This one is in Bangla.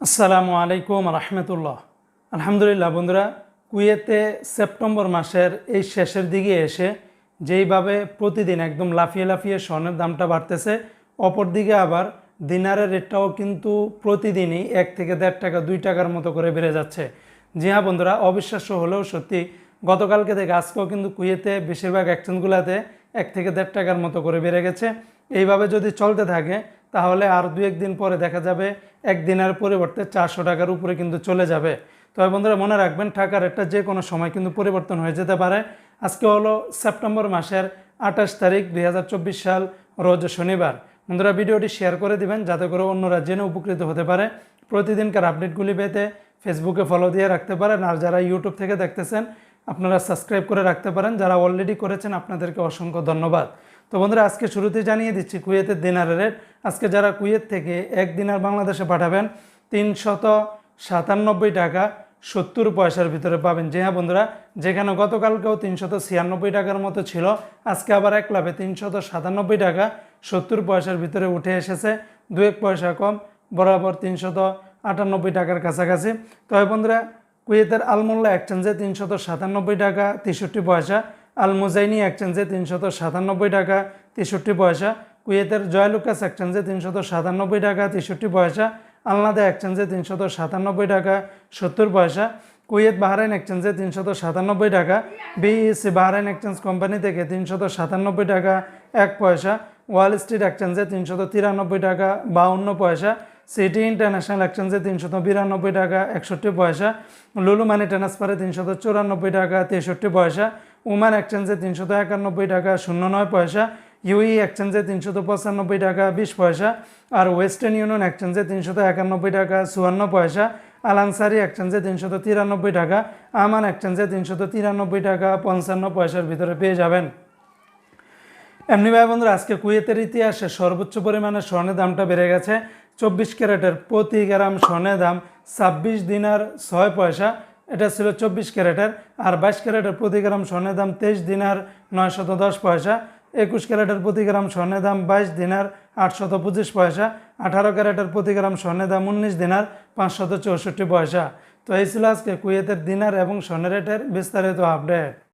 আসসালামু আলাইকুম রহমতুল্লাহ। আলহামদুলিল্লাহ বন্ধুরা, কুয়েতে সেপ্টেম্বর মাসের এই শেষের দিকে এসে যেইভাবে প্রতিদিন একদম লাফিয়ে লাফিয়ে স্বর্ণের দামটা বাড়তেছে, অপরদিকে আবার দিনারের রেটটাও কিন্তু প্রতিদিনই এক থেকে দেড় টাকা, দুই টাকার মতো করে বেড়ে যাচ্ছে। জি হ্যাঁ বন্ধুরা, অবিশ্বাস্য হলেও সত্যি, গতকালকে থেকে আজকেও কিন্তু কুয়েতে বেশিরভাগ অ্যাকশনগুলোতে এক থেকে দেড় টাকার মতো করে বেড়ে গেছে। এইভাবে যদি চলতে থাকে তাহলে আর দু একদিন পরে দেখা যাবে এক দিনের পরিবর্তে চারশো টাকার উপরে কিন্তু চলে যাবে। তবে বন্ধুরা, মনে রাখবেন টাকার রেটটা যে কোনো সময় কিন্তু পরিবর্তন হয়ে যেতে পারে। আজকে হলো সেপ্টেম্বর মাসের আঠাশ তারিখ দুই হাজার চব্বিশ সাল, রোজ শনিবার। বন্ধুরা, ভিডিওটি শেয়ার করে দিবেন, যাতে করে অন্যরা জেনে উপকৃত হতে পারে। প্রতিদিনকার আপডেটগুলি পেতে ফেসবুকে ফলো দিয়ে রাখতে পারেন। আর যারা ইউটিউব থেকে দেখতেছেন, আপনারা সাবস্ক্রাইব করে রাখতে পারেন। যারা অলরেডি করেছেন, আপনাদেরকে অসংখ্য ধন্যবাদ। তো বন্ধুরা, আজকে শুরুতে জানিয়ে দিচ্ছি কুয়েতের দিনারের রেট আজকে যারা কুয়েত থেকে এক দিনার বাংলাদেশে পাঠাবেন, তিনশত সাতানব্বই টাকা সত্তর পয়সার ভিতরে পাবেন। যে হ্যাঁ বন্ধুরা, যেখানে গতকালকেও তিনশত ছিয়ানব্বই টাকার মতো ছিল, আজকে আবার এক লাভে তিনশত সাতানব্বই টাকা সত্তর পয়সার ভিতরে উঠে এসেছে। দু এক পয়সা কম, বরাবর তিনশত আটানব্বই টাকার কাছাকাছি। তবে বন্ধুরা, কুয়েতের আলমোল্লা এক্সচেঞ্জে তিনশত সাতানব্বই টাকা তেষট্টি পয়সা আল মুজাইনি এক্সচেঞ্জে তিনশত সাতানব্বই টাকা তেষট্টি পয়সা কুয়েতের জয়লুকাস এক্সচেঞ্জে তিনশত সাতানব্বই টাকা, তেষট্টি পয়সা, আলনাদা এক্সচেঞ্জে তিনশত সাতানব্বই টাকা, সত্তর পয়সা, কুয়েত বাহরাইন এক্সচেঞ্জে তিনশত সাতানব্বই টাকা, বিইসি বাহরাইন এক্সচেঞ্জ কোম্পানি থেকে তিনশত সাতানব্বই টাকা, এক পয়সা, ওয়াল স্ট্রিট এক্সচেঞ্জে তিনশত তিরানব্বই টাকা, বাউন্ন পয়সা, সিটি ইন্টারন্যাশনাল এক্সচেঞ্জে তিনশত বিরানব্বই টাকা, একষট্টি পয়সা, লুলু মানি ট্রান্সফারে তিনশত চুরানব্বই টাকা, তেষট্টি পয়সা, উমান এক্সচেঞ্জে তিনশত একানব্বই টাকা, শূন্য নয় পয়সা ইউই এক্সচেঞ্জে তিনশত পঁচানব্বই টাকা বিশ পয়সা আর ওয়েস্টার্ন ইউনিয়ন এক্সচেঞ্জে তিনশত একানব্বই টাকা চুয়ান্ন পয়সা। আলানসারি এক্সচেঞ্জে তিনশত তিরানব্বই টাকা আমান এক্সচেঞ্জে তিনশত তিরানব্বই টাকা পঞ্চান্ন পয়সার ভিতরে পেয়ে যাবেন। এমনি ভাই বন্ধুরা, আজকে কুয়েতের ইতিহাসে সর্বোচ্চ পরিমাণে স্বর্ণের দামটা বেড়ে গেছে। চব্বিশ ক্যারেটের প্রতি গ্রাম স্বর্ণের দাম ছাব্বিশ দিনার ছয় পয়সা, এটা ছিল চব্বিশ ক্যারেটের। আর বাইশ ক্যারেটের প্রতি গ্রাম স্বর্ণের দাম তেইশ দিনার নয়শত দশ পয়সা। একুশ ক্যারেটের প্রতি গ্রাম স্বর্ণের দাম বাইশ দিনার আটশত পঁচিশ পয়সা, আঠারো ক্যারেটের প্রতি গ্রাম স্বর্ণের দাম উনিশ দিনার পাঁচশত চৌষট্টি পয়সা। তো এই ছিল আজকে কুয়েতের দিনার এবং স্বর্ণের রেটের বিস্তারিত আপডেট